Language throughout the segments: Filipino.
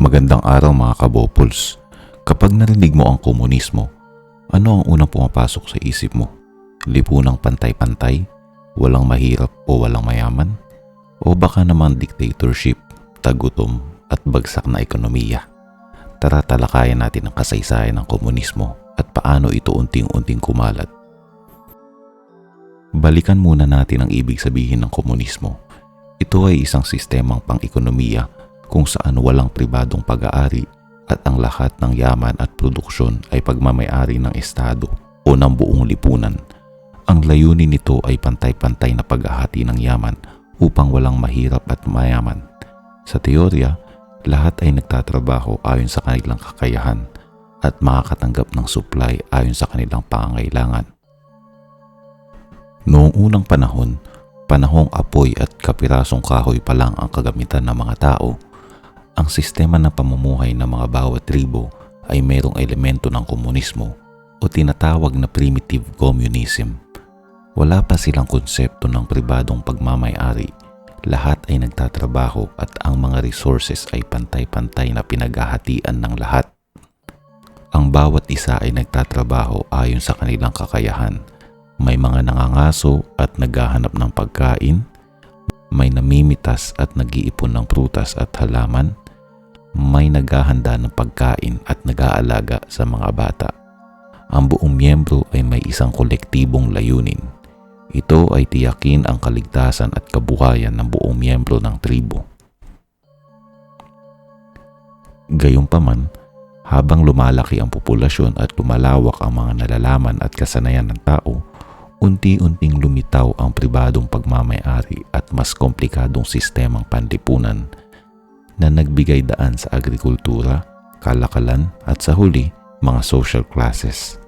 Magandang araw mga kabopols. Kapag narinig mo ang komunismo, ano ang unang pumapasok sa isip mo? Lipunang pantay-pantay? Walang mahirap o walang mayaman? O baka namang dictatorship, tagutom at bagsak na ekonomiya? Tara talakayan natin ang kasaysayan ng komunismo at paano ito unting-unting kumalat. Balikan muna natin ang ibig sabihin ng komunismo. Ito ay isang sistemang pang-ekonomiya kung saan walang pribadong pag-aari at ang lahat ng yaman at produksyon ay pagmamayari ng Estado o ng buong lipunan. Ang layunin nito ay pantay-pantay na paghahati ng yaman upang walang mahirap at mayaman. Sa teorya, lahat ay nagtatrabaho ayon sa kanilang kakayahan at makakatanggap ng supply ayon sa kanilang pangangailangan. Noong unang panahon, panahong apoy at kapirasong kahoy pa lang ang kagamitan ng mga tao, ang sistema ng pamumuhay ng mga bawat tribo ay mayroong elemento ng komunismo o tinatawag na primitive communism. Wala pa silang konsepto ng pribadong pagmamayari. Lahat ay nagtatrabaho at ang mga resources ay pantay-pantay na pinaghahatian ng lahat. Ang bawat isa ay nagtatrabaho ayon sa kanilang kakayahan. May mga nangangaso at naghahanap ng pagkain, may namimitas at nag-iipon ng prutas at halaman, may naghahanda ng pagkain at nag-aalaga sa mga bata. Ang buong miyembro ay may isang kolektibong layunin. Ito ay tiyakin ang kaligtasan at kabuhayan ng buong miyembro ng tribo. Gayunpaman, habang lumalaki ang populasyon at lumalawak ang mga nalalaman at kasanayan ng tao, unti-unting lumitaw ang pribadong pagmamayari at mas komplikadong sistemang panlipunan na nagbigay daan sa agrikultura, kalakalan at sa huli, mga social classes.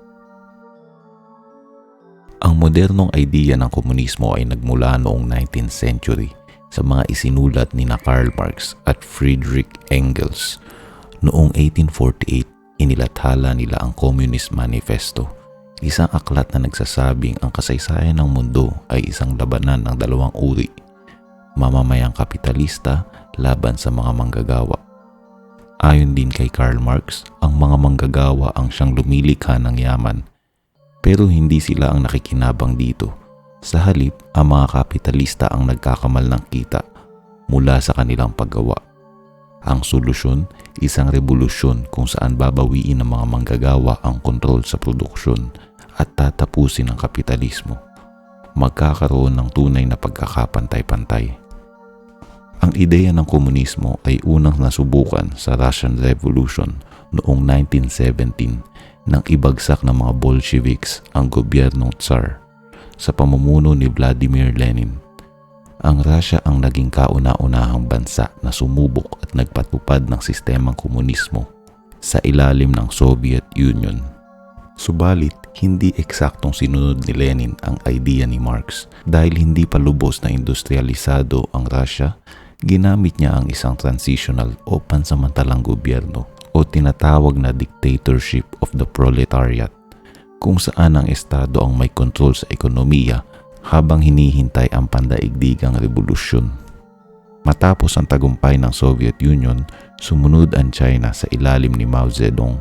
Ang modernong idea ng komunismo ay nagmula noong 19th century sa mga isinulat ni na Karl Marx at Friedrich Engels. Noong 1848, inilathala nila ang Communist Manifesto, isang aklat na nagsasabing ang kasaysayan ng mundo ay isang labanan ng dalawang uri, mamamayang kapitalista laban sa mga manggagawa. Ayon din kay Karl Marx, ang mga manggagawa ang siyang lumilikha ng yaman pero hindi sila ang nakikinabang dito. Sa halip, ang mga kapitalista ang nagkakamal ng kita mula sa kanilang paggawa. Ang solusyon, isang revolusyon kung saan babawiin ng mga manggagawa ang kontrol sa produksyon at tatapusin ang kapitalismo. Magkakaroon ng tunay na pagkakapantay-pantay. Ang ideya ng komunismo ay unang nasubukan sa Russian Revolution noong 1917 nang ibagsak ng mga Bolsheviks ang gobyernong Tsar sa pamumuno ni Vladimir Lenin. Ang Russia ang naging kauna-unahang bansa na sumubok at nagpatupad ng sistemang komunismo sa ilalim ng Soviet Union. Subalit, hindi eksaktong sinunod ni Lenin ang idea ni Marx dahil hindi pa lubos na industrialisado ang Russia ginamit niya ang isang transitional o pansamantalang gobyerno o tinatawag na dictatorship of the proletariat kung saan ang estado ang may kontrol sa ekonomiya habang hinihintay ang pandaigdigang revolusyon. Matapos ang tagumpay ng Soviet Union, sumunod ang China sa ilalim ni Mao Zedong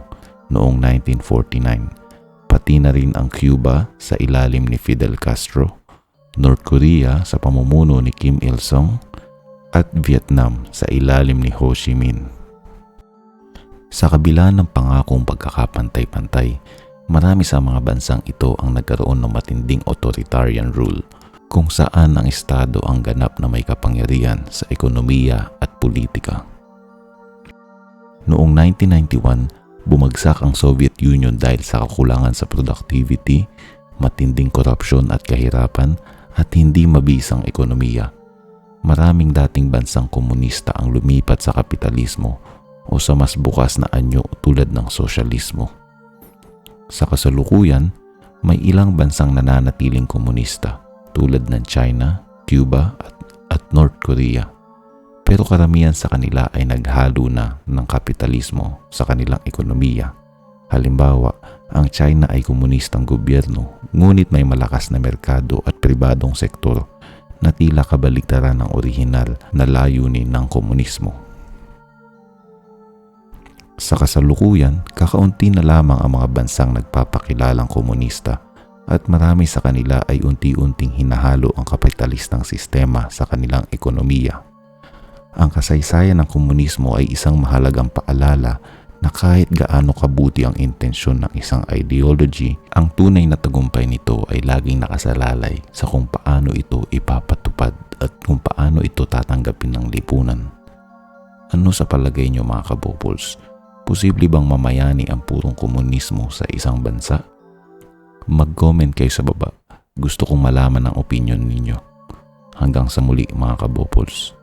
noong 1949, pati na rin ang Cuba sa ilalim ni Fidel Castro, North Korea sa pamumuno ni Kim Il-sung at Vietnam sa ilalim ni Ho Chi Minh. Sa kabila ng pangakong pagkakapantay-pantay, marami sa mga bansang ito ang nagkaroon ng matinding authoritarian rule kung saan ang Estado ang ganap na may kapangyarihan sa ekonomiya at politika. Noong 1991, bumagsak ang Soviet Union dahil sa kakulangan sa productivity, matinding korupsyon at kahirapan at hindi mabisang ekonomiya maraming dating bansang komunista ang lumipat sa kapitalismo o sa mas bukas na anyo tulad ng sosyalismo. Sa kasalukuyan, may ilang bansang nananatiling komunista tulad ng China, Cuba at, at North Korea. Pero karamihan sa kanila ay naghalo na ng kapitalismo sa kanilang ekonomiya. Halimbawa, ang China ay komunistang gobyerno ngunit may malakas na merkado at pribadong sektor na tila kabaligtaran ng orihinal na layunin ng komunismo. Sa kasalukuyan, kakaunti na lamang ang mga bansang nagpapakilalang komunista at marami sa kanila ay unti-unting hinahalo ang kapitalistang sistema sa kanilang ekonomiya. Ang kasaysayan ng komunismo ay isang mahalagang paalala na kahit gaano kabuti ang intensyon ng isang ideology, ang tunay na tagumpay nito ay laging nakasalalay sa kung paano ito ipapatupad at kung paano ito tatanggapin ng lipunan. Ano sa palagay niyo mga kabopols? Posible bang mamayani ang purong komunismo sa isang bansa? Mag-comment kayo sa baba. Gusto kong malaman ang opinion ninyo. Hanggang sa muli mga kabopols.